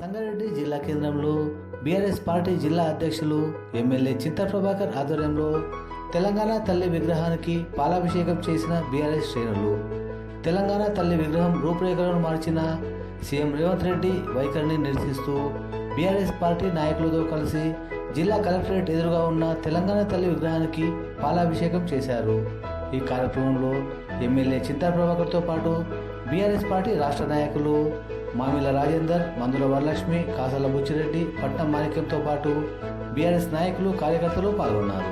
సంగారెడ్డి జిల్లా కేంద్రంలో BRS party జిల్లా అధ్యక్షులు ఎమ్మెల్యే చింత ప్రభాకర్ ఆధ్వర్యంలో తెలంగాణ తల్లి విగ్రహానికి పాలాభిషేకం చేసిన బీఆర్ఎస్ శ్రేణులు. తెలంగాణ తల్లి విగ్రహం రూపురేఖలను మార్చిన సీఎం రేవంత్ రెడ్డి వైఖరిని నిరసిస్తూ బీఆర్ఎస్ పార్టీ నాయకులతో కలిసి జిల్లా కలెక్టరేట్ ఎదురుగా ఉన్న తెలంగాణ తల్లి విగ్రహానికి పాలాభిషేకం చేశారు. ఈ కార్యక్రమంలో ఎమ్మెల్యే చింతా ప్రభాకర్తో పాటు బీఆర్ఎస్ పార్టీ రాష్ట్ర నాయకులు మామిల రాజేందర్ మందుల వరలక్ష్మి కాసల బుచ్చిరెడ్డి పట్నం మాణిక్యంతో పాటు బీఆర్ఎస్ నాయకులు కార్యకర్తలు పాల్గొన్నారు.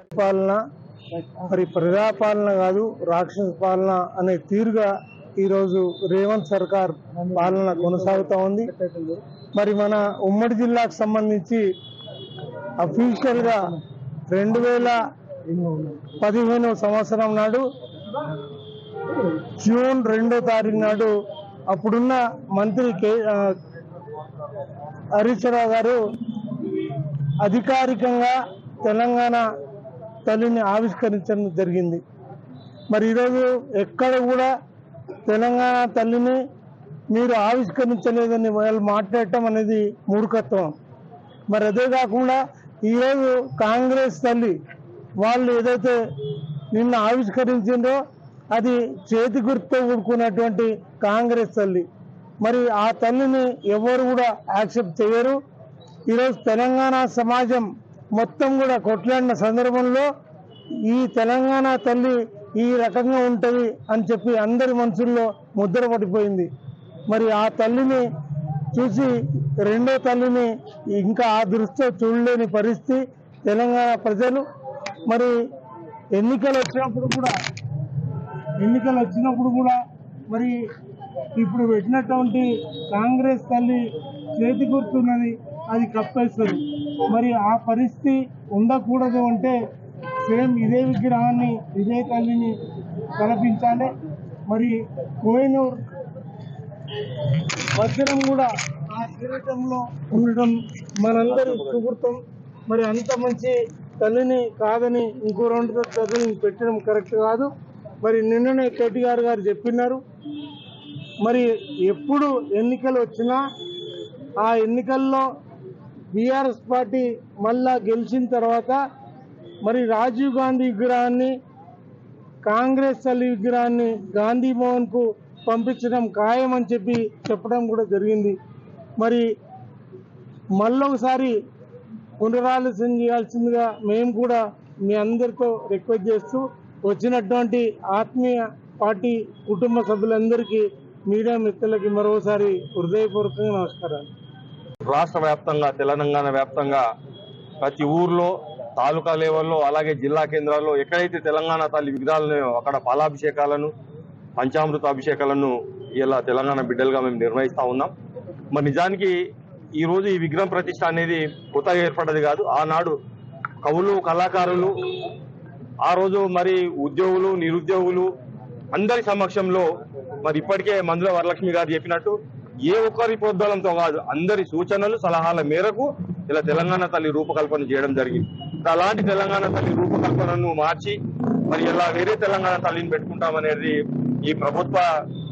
పరిపాలన మరి ప్రజాపాలన కాదు రాక్షస పాలన అనే తీరుగా ఈరోజు రేవంత్ సర్కార్ పాలన కొనసాగుతూ ఉంది. మరి మన ఉమ్మడి జిల్లాకు సంబంధించి అఫీషియల్గా రెండు వేల పదిహేనవ సంవత్సరం నాడు జూన్ రెండో తారీఖు నాడు అప్పుడున్న మంత్రి కే హరీశ్వరరావు గారు అధికారికంగా తెలంగాణ తల్లిని ఆవిష్కరించడం జరిగింది. మరి ఈరోజు ఎక్కడ కూడా తెలంగాణ తల్లిని మీరు ఆవిష్కరించలేదని వాళ్ళు మాట్లాడటం అనేది మూర్ఖత్వం. మరి అదే కాకుండా ఈరోజు కాంగ్రెస్ తల్లి వాళ్ళు ఏదైతే నిన్న ఆవిష్కరించిందో అది చేతి గుర్తుతో ఊడుకున్నటువంటి కాంగ్రెస్ తల్లి. మరి ఆ తల్లిని ఎవరు కూడా యాక్సెప్ట్ చేయరు. ఈరోజు తెలంగాణ సమాజం మొత్తం కూడా కొట్లాడిన సందర్భంలో ఈ తెలంగాణ తల్లి ఈ రకంగా ఉంటుంది అని చెప్పి అందరి మనసుల్లో ముద్ర పడిపోయింది. మరి ఆ తల్లిని చూసి రెండో తల్లిని ఇంకా ఆ దృష్టితో చూడలేని పరిస్థితి తెలంగాణ ప్రజలు మరి ఎన్నికలు వచ్చినప్పుడు కూడా ఎన్నికలు వచ్చినప్పుడు కూడా మరి ఇప్పుడు పెట్టినటువంటి కాంగ్రెస్ తల్లి చేతి గుర్తున్నది అది కప్పేస్తుంది. మరి ఆ పరిస్థితి ఉండకూడదు అంటే సేమ్ ఇదే విగ్రహాన్ని ఇదే తల్లిని కల్పించాలి మరి కోయినూర్ వజ్రం కూడా ఆ కిరీటంలో ఉండడం మనందరి సుహృతం మరి అంత మంచి తల్లిని కాదని ఇంకో రెండు తల్లిని పెట్టడం కరెక్ట్ కాదు. మరి నిన్ననే కేటీఆర్ గారు చెప్పినారు. మరి ఎప్పుడు ఎన్నికలు వచ్చినా ఆ ఎన్నికల్లో బీఆర్ఎస్ పార్టీ మళ్ళా గెలిచిన తర్వాత మరి రాజీవ్ గాంధీ విగ్రహాన్ని కాంగ్రెస్ తల్లి విగ్రహాన్ని గాంధీ భవన్కు పంపించడం ఖాయం అని చెప్పి చెప్పడం కూడా జరిగింది. మరి మళ్ళొకసారి పునరాలోచన చేయాల్సిందిగా మేము కూడా మీ అందరితో రిక్వెస్ట్ చేస్తూ వచ్చినటువంటి ఆత్మీయ పార్టీ కుటుంబ సభ్యులందరికీ మీడియా మిత్రులకి మరోసారి హృదయపూర్వకంగా నమస్కారాలు. రాష్ట్ర వ్యాప్తంగా తెలంగాణ వ్యాప్తంగా ప్రతి ఊర్లో తాలూకా లెవెల్లో అలాగే జిల్లా కేంద్రాల్లో ఎక్కడైతే తెలంగాణ తల్లి విగ్రహాలను అక్కడ పాలాభిషేకాలను పంచామృత అభిషేకాలను ఇలా తెలంగాణ బిడ్డలుగా మేము నిర్వహిస్తూ ఉన్నాం. మరి నిజానికి ఈ రోజు ఈ విగ్రహం ప్రతిష్ట అనేది కొత్తగా ఏర్పడ్డది కాదు. ఆనాడు కవులు కళాకారులు ఆ రోజు మరి ఉద్యోగులు నిరుద్యోగులు అందరి సమక్షంలో మరి ఇప్పటికే మందుల వరలక్ష్మి గారు చెప్పినట్టు ఏ ఒక్కరి ప్రోద్బలంతో కాదు అందరి సూచనలు సలహాల మేరకు ఇలా తెలంగాణ తల్లి రూపకల్పన చేయడం జరిగింది. అలాంటి తెలంగాణ తల్లి రూపకల్పనను మార్చి మరి ఇలా వేరే తెలంగాణ తల్లిని పెట్టుకుంటామనేది ఈ ప్రభుత్వ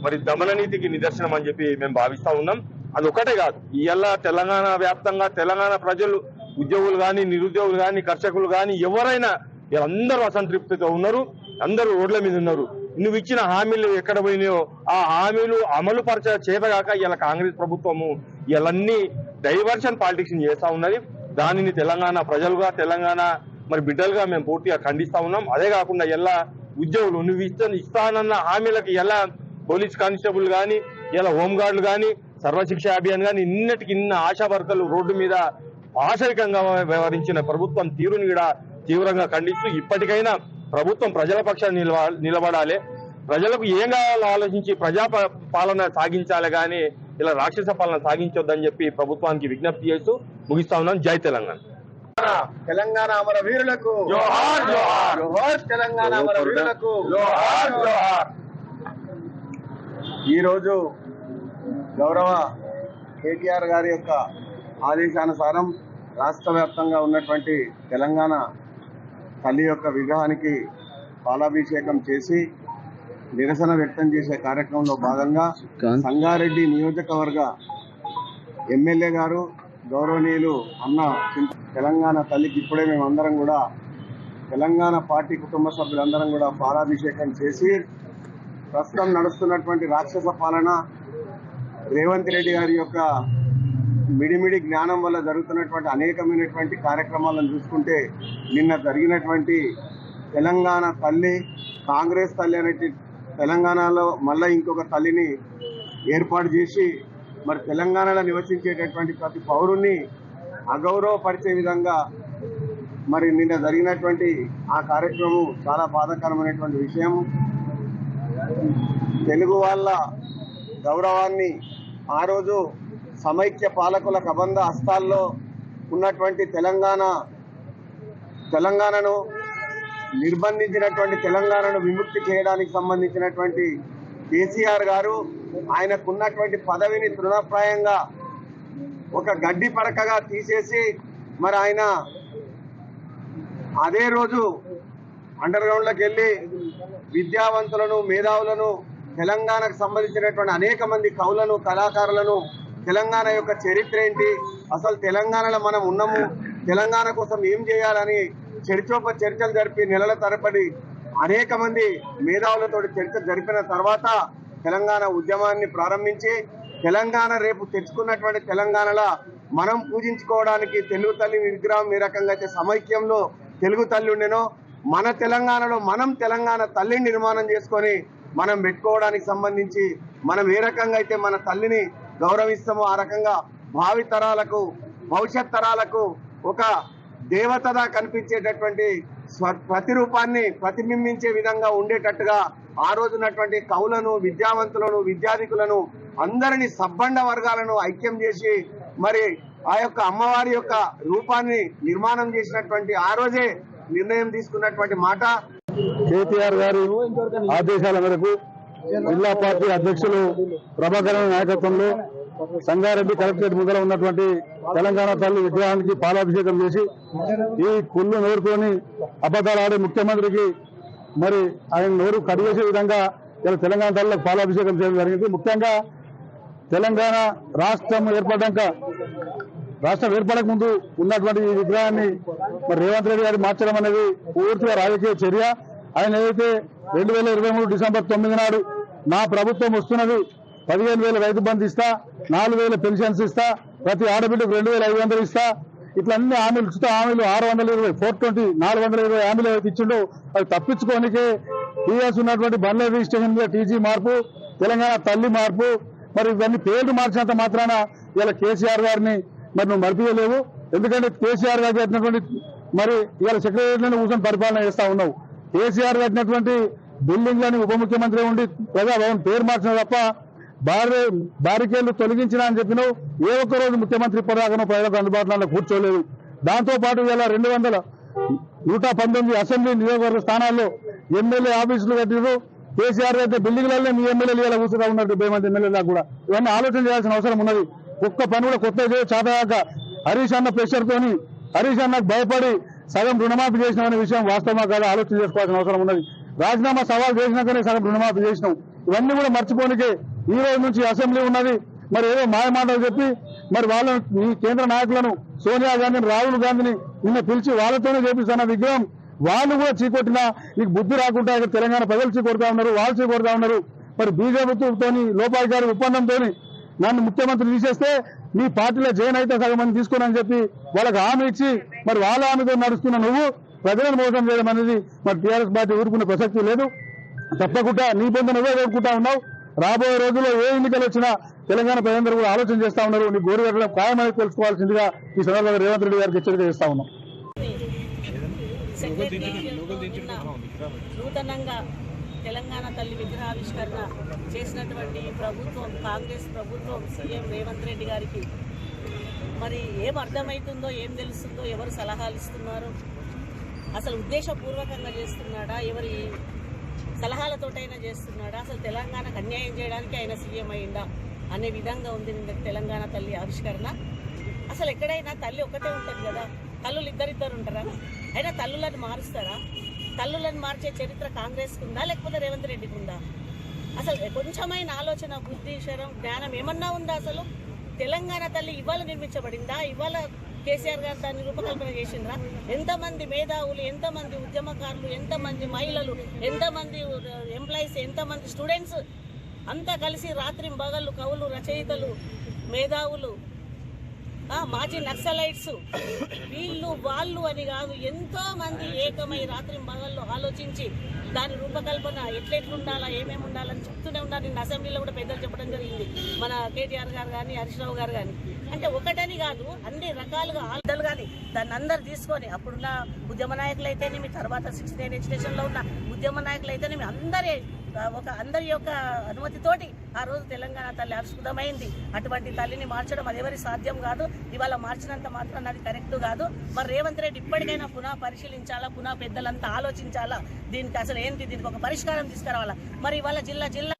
మరి దమన నీతికి నిదర్శనం అని చెప్పి మేము భావిస్తా ఉన్నాం. అది ఒకటే కాదు. ఇవాళ తెలంగాణ వ్యాప్తంగా తెలంగాణ ప్రజలు ఉద్యోగులు కానీ నిరుద్యోగులు కానీ కర్షకులు కానీ ఎవరైనా వీళ్ళందరూ అసంతృప్తితో ఉన్నారు. అందరూ రోడ్ల మీద ఉన్నారు. నువ్వు ఇచ్చిన హామీలు ఎక్కడ పోయినాయో ఆ హామీలు అమలు పరచ చేతగాక ఇలా కాంగ్రెస్ ప్రభుత్వము ఇవన్నీ డైవర్షన్ పాలిటిక్స్ చేస్తా ఉన్నది. దానిని తెలంగాణ ప్రజలుగా తెలంగాణ మరి బిడ్డలుగా మేము పూర్తిగా ఖండిస్తా ఉన్నాం. అదే కాకుండా ఎలా ఉద్యోగులు నువ్వు ఇస్తా ఇస్తానన్న హామీలకు ఎలా పోలీస్ కానిస్టేబుల్ కానీ ఇలా హోంగార్డులు కానీ సర్వశిక్ష అభియాన్ కానీ నిన్నటికి నిన్న ఆశా వర్కర్లు రోడ్డు మీద పాశవికంగా వ్యవహరించిన ప్రభుత్వం తీరుని కూడా తీవ్రంగా ఖండిస్తూ ఇప్పటికైనా ప్రభుత్వం ప్రజల పక్షాన్ని నిలబడాలి. ప్రజలకు ఏం కావాలో ఆలోచించి ప్రజా పాలన సాగించాలి కానీ ఇలా రాక్షస పాలన సాగించొద్దని చెప్పి ప్రభుత్వానికి విజ్ఞప్తి చేస్తూ ముగిస్తా ఉన్నాను జై తెలంగాణ. తెలంగాణ అమర వీరులకు. జోహార్, జోహార్. జోహార్ తెలంగాణ అమర వీరులకు. జోహార్, జోహార్. ఈరోజు గౌరవ కేటీఆర్ గారి యొక్క ఆదేశానుసారం రాష్ట్ర వ్యాప్తంగా ఉన్నటువంటి తెలంగాణ తల్లి యొక్క విగ్రహానికి పాలాభిషేకం చేసి నిరసన వ్యక్తం చేసే కార్యక్రమంలో భాగంగా సంగారెడ్డి నియోజకవర్గ ఎమ్మెల్యే గారు గౌరవనీయులు అన్న తెలంగాణ తల్లికి ఇప్పుడే మేమందరం కూడా తెలంగాణ పార్టీ కుటుంబ సభ్యులందరం కూడా పాలాభిషేకం చేసి ప్రస్తుతం నడుస్తున్నటువంటి రాక్షస పాలన రేవంత్ రెడ్డి గారి యొక్క మిడిమిడి జ్ఞానం వల్ల జరుగుతున్నటువంటి అనేకమైనటువంటి కార్యక్రమాలను చూసుకుంటే నిన్న జరిగినటువంటి తెలంగాణ తల్లి కాంగ్రెస్ తల్లి అనేటి తెలంగాణలో మళ్ళీ ఇంకొక తల్లిని ఏర్పాటు చేసి మరి తెలంగాణలో నివసించేటటువంటి ప్రతి పౌరుణ్ణి అగౌరవపరిచే విధంగా మరి నిన్న జరిగినటువంటి ఆ కార్యక్రమం చాలా బాధాకరమైనటువంటి విషయం. తెలుగు వాళ్ళ గౌరవాన్ని ఆ రోజు సమైక్య పాలకుల కబంధ హస్తాల్లో ఉన్నటువంటి తెలంగాణ తెలంగాణను నిర్బంధించినటువంటి తెలంగాణను విముక్తి చేయడానికి సంబంధించినటువంటి కేసీఆర్ గారు ఆయనకున్నటువంటి పదవిని తృణప్రాయంగా ఒక గడ్డి పరకగా తీసేసి మరి ఆయన అదే రోజు అండర్ గ్రౌండ్లోకి వెళ్ళి విద్యావంతులను మేధావులను తెలంగాణకు సంబంధించినటువంటి అనేక మంది కవులను కళాకారులను తెలంగాణ యొక్క చరిత్ర ఏంటి? అసలు తెలంగాణలో మనం ఉన్నాము. తెలంగాణ కోసం ఏం చేయాలని చర్చోప చర్చలు జరిపి నెలల తరబడి అనేక మంది మేధావులతో చర్చ జరిపిన తర్వాత తెలంగాణ ఉద్యమాన్ని ప్రారంభించి తెలంగాణ రేపు తెచ్చుకున్నటువంటి తెలంగాణలో మనం పూజించుకోవడానికి తెలుగు తల్లి విగ్రహం ఏ రకంగా అయితే సమైక్యంలో తెలుగు తల్లి ఉండెనో మన తెలంగాణలో మనం తెలంగాణ తల్లిని నిర్మాణం చేసుకొని మనం పెట్టుకోవడానికి సంబంధించి మనం ఏ రకంగా అయితే మన తల్లిని గౌరవిస్తామో ఆ రకంగా భావి తరాలకు భవిష్యత్ తరాలకు ఒక దేవతగా కనిపించేటటువంటి స్వ- ప్రతిరూపాన్ని ప్రతిబింబించే విధంగా ఉండేటట్టుగా ఆ రోజున్నటువంటి కవులను విద్యావంతులను విద్యాధికులను అందరినీ సబ్బండ వర్గాలను ఐక్యం చేసి మరి ఆ యొక్క అమ్మవారి యొక్క రూపాన్ని నిర్మాణం చేసినటువంటి ఆ రోజే నిర్ణయం తీసుకున్నటువంటి మాట కేటీఆర్ గారి ఆదేశాల మేరకు జిల్లా పార్టీ అధ్యక్షులు ప్రభాకర్ నాయకత్వంలో సంగారెడ్డి కలెక్టరేట్ ముందర ఉన్నటువంటి తెలంగాణ తల్లి విగ్రహానికి పాలాభిషేకం చేసి ఈ కుళ్ళు నోరుకొని అబద్దాలు ఆడే ముఖ్యమంత్రికి మరి ఆయన నోరు కడిగేసే విధంగా ఇలా తెలంగాణ తల్లికి పాలాభిషేకం చేయడం జరిగింది. ముఖ్యంగా తెలంగాణ రాష్ట్రం ఏర్పడ్డాక రాష్ట్రం ఏర్పడక ముందు ఉన్నటువంటి ఈ విగ్రహాన్ని మరి రేవంత్ రెడ్డి గారు మార్చడం అనేది పూర్తిగా రాజకీయ చర్య. ఆయన ఏదైతే రెండు వేల ఇరవై మూడు డిసెంబర్ తొమ్మిది నాడు నా ప్రభుత్వం వస్తున్నది పదిహేను వేల రైతు బంధు ఇస్తా నాలుగు వేల పెన్షన్స్ ఇస్తా ప్రతి ఆడబిడ్డకు రెండు వేల ఐదు వందలు ఇస్తా ఇట్లా అన్ని హామీలు ఉచిత హామీలు ఆరు వందల ఇరవై ఫోర్ ట్వంటీ నాలుగు వందల ఇరవై హామీలు ఏవైతే ఇచ్చిండో అవి తప్పించుకోనికే టీఎస్ ఉన్నటువంటి బండ్ల రిజిస్ట్రేషన్ మీద టీజీ మార్పు తెలంగాణ తల్లి మార్పు మరి ఇవన్నీ పేర్లు మార్చినంత మాత్రాన ఇలా కేసీఆర్ గారిని మరి నువ్వు మరిపియలేవు ఎందుకంటే కేసీఆర్ గారు చేసినటువంటి మరి ఇవాళ సెక్రటరీలను కూర్చొని పరిపాలన చేస్తా ఉన్నావు. కేసీఆర్ కట్టినటువంటి బిల్డింగ్లని ఉప ముఖ్యమంత్రి ఉండి ప్రజాభవన్ పేరు మార్చిన తప్ప బారి బారికేళ్ళు తొలగించిన అని చెప్పినావు ఏ ఒక్క రోజు ముఖ్యమంత్రి ఇప్పటిదాకా ప్రజలకు అందుబాటులో కూర్చోలేదు. దాంతో పాటు ఇలా రెండు వందల నూట పంతొమ్మిది అసెంబ్లీ నియోజకవర్గ స్థానాల్లో ఎమ్మెల్యే ఆఫీసులు కట్టిరు కేసీఆర్ అయితే బిల్డింగ్లలో మీ ఎమ్మెల్యేలు ఇలా కూర్చుంటా ఉన్నారు డెబ్బై మంది ఎమ్మెల్యేలకు కూడా. ఇవన్నీ ఆలోచన చేయాల్సిన అవసరం ఉన్నది. ఒక్క పని కూడా కొత్త చేతగాక హరీష్ అన్న ప్రెషర్ తోని హరీష్ అన్నకు భయపడి సగం రుణమాఫీ చేసిన విషయం వాస్తవమా కాదా ఆలోచన చేసుకోవాల్సిన అవసరం ఉన్నది. రాజీనామా సవాల్ చేసినాకనే సగం రుణమాఫీ చేసినాం. ఇవన్నీ కూడా మర్చిపోనికే ఈ రోజు నుంచి అసెంబ్లీ ఉన్నది. మరి ఏదో మాయమాటలు చెప్పి మరి వాళ్ళను ఈ కేంద్ర నాయకులను సోనియా గాంధీని రాహుల్ గాంధీని నిన్న పిలిచి వాళ్ళతోనే చేపిస్తున్న విగ్రహం? వాళ్ళు కూడా చీకొట్టినా నీకు బుద్ధి రాకుండా ఇక్కడ తెలంగాణ ప్రజలు చీకొడతా ఉన్నారు వాళ్ళు చీకొడతా ఉన్నారు. మరి బీజేపీతో లోపాధికారి ఒప్పందంతో నన్ను ముఖ్యమంత్రి తీసేస్తే నీ పార్టీలో జైన్ అయితే సగం మంది తీసుకోనని చెప్పి వాళ్ళకి హామీ ఇచ్చి మరి వాళ్ళ హామీతో నడుస్తున్న నువ్వు ప్రజలను మోసం చేయడం అనేది మరి టీఆర్ఎస్ పార్టీ ఊరుకునే ప్రసక్తి లేదు. తప్పకుండా నీ పొందు నువ్వే కోరుకుంటా ఉన్నావు. రాబోయే రోజుల్లో ఏ ఎన్నికలు వచ్చినా తెలంగాణ ప్రజలందరూ కూడా ఆలోచన చేస్తా ఉన్నారు. నీ గోరు పెట్టడం ఖాయమని తెలుసుకోవాల్సిందిగా ఈ సందర్భంగా రేవంత్ రెడ్డి గారికి హెచ్చరిక చేస్తా ఉన్నాం. నూతనంగా తెలంగాణ తల్లి విగ్రహావిష్కరణ చేసినటువంటి ప్రభుత్వం కాంగ్రెస్ ప్రభుత్వం సీఎం రేవంత్ రెడ్డి గారికి. మరి ఏం అర్థమవుతుందో ఏం తెలుస్తుందో ఎవరు సలహాలు ఇస్తున్నారు? అసలు ఉద్దేశపూర్వకంగా చేస్తున్నాడా? ఎవరి సలహాలతోటైనా చేస్తున్నాడా? అసలు తెలంగాణకు అన్యాయం చేయడానికి ఆయన సీఎం అయిందా? అనే విధంగా ఉంది తెలంగాణ తల్లి ఆవిష్కరణ. అసలు ఎక్కడైనా తల్లి ఒకటే ఉంటుంది కదా? తల్లులు ఇద్దరిద్దరు ఉంటారా? అయినా తల్లులను మారుస్తారా? తల్లులను మార్చే చరిత్ర కాంగ్రెస్కి ఉందా లేకపోతే రేవంత్ రెడ్డికి ఉందా అసలు కొంచెమైన ఆలోచన బుద్ధి శరం జ్ఞానం ఏమన్నా ఉందా అసలు? తెలంగాణ తల్లి ఇవాళ నిర్మించబడిందా? ఇవాళ కేసీఆర్ గారు దాన్ని రూపకల్పన చేసిండ్రా? ఎంతమంది మేధావులు ఎంతమంది ఉద్యమకారులు ఎంతమంది మహిళలు ఎంతమంది uh, ఎంప్లాయీస్ ఎంతమంది స్టూడెంట్స్ అంతా కలిసి రాత్రి బగళ్ళు కవులు రచయితలు మేధావులు మాజీ నక్సలైట్స్. వీళ్ళు వాళ్ళు అని కాదు ఎంతో మంది ఏకమై రాత్రి మగళ్ళు ఆలోచించి దాని రూపకల్పన ఎట్లెట్లుండాలా ఏమేమి ఉండాలని చెప్తూనే ఉన్నారు. నిన్న అసెంబ్లీలో కూడా పెద్దలు చెప్పడం జరిగింది. మన కేటీఆర్ గారు కానీ హరీష్ రావు గారు కానీ అంటే ఒకటని కాదు అన్ని రకాలుగా ఆలోచనలు కానీ దాన్ని అందరు తీసుకొని అప్పుడున్న ఉద్యమ నాయకులు అయితేనేమి తర్వాత సిక్స్ నైన్ ఎడ్యుకేషన్లో ఉన్న ఉద్యమ నాయకులు అయితేనేమి అందరే ఒక అందరి యొక్క అనుమతితోటి ఆ రోజు తెలంగాణ తల్లి అర్షుదమైంది అటువంటి తల్లిని మార్చడం అది ఎవరి సాధ్యం కాదు. ఇవాళ మార్చినంత మాత్రం అది కరెక్ట్ కాదు. మరి రేవంత్ రెడ్డి ఇప్పటికైనా పునః పరిశీలించాలా పునః పెద్దలంతా ఆలోచించాలా? దీనికి అసలు ఏంటి? దీనికి ఒక పరిష్కారం తీసుకురావాలా? మరి ఇవాళ జిల్లా జిల్లా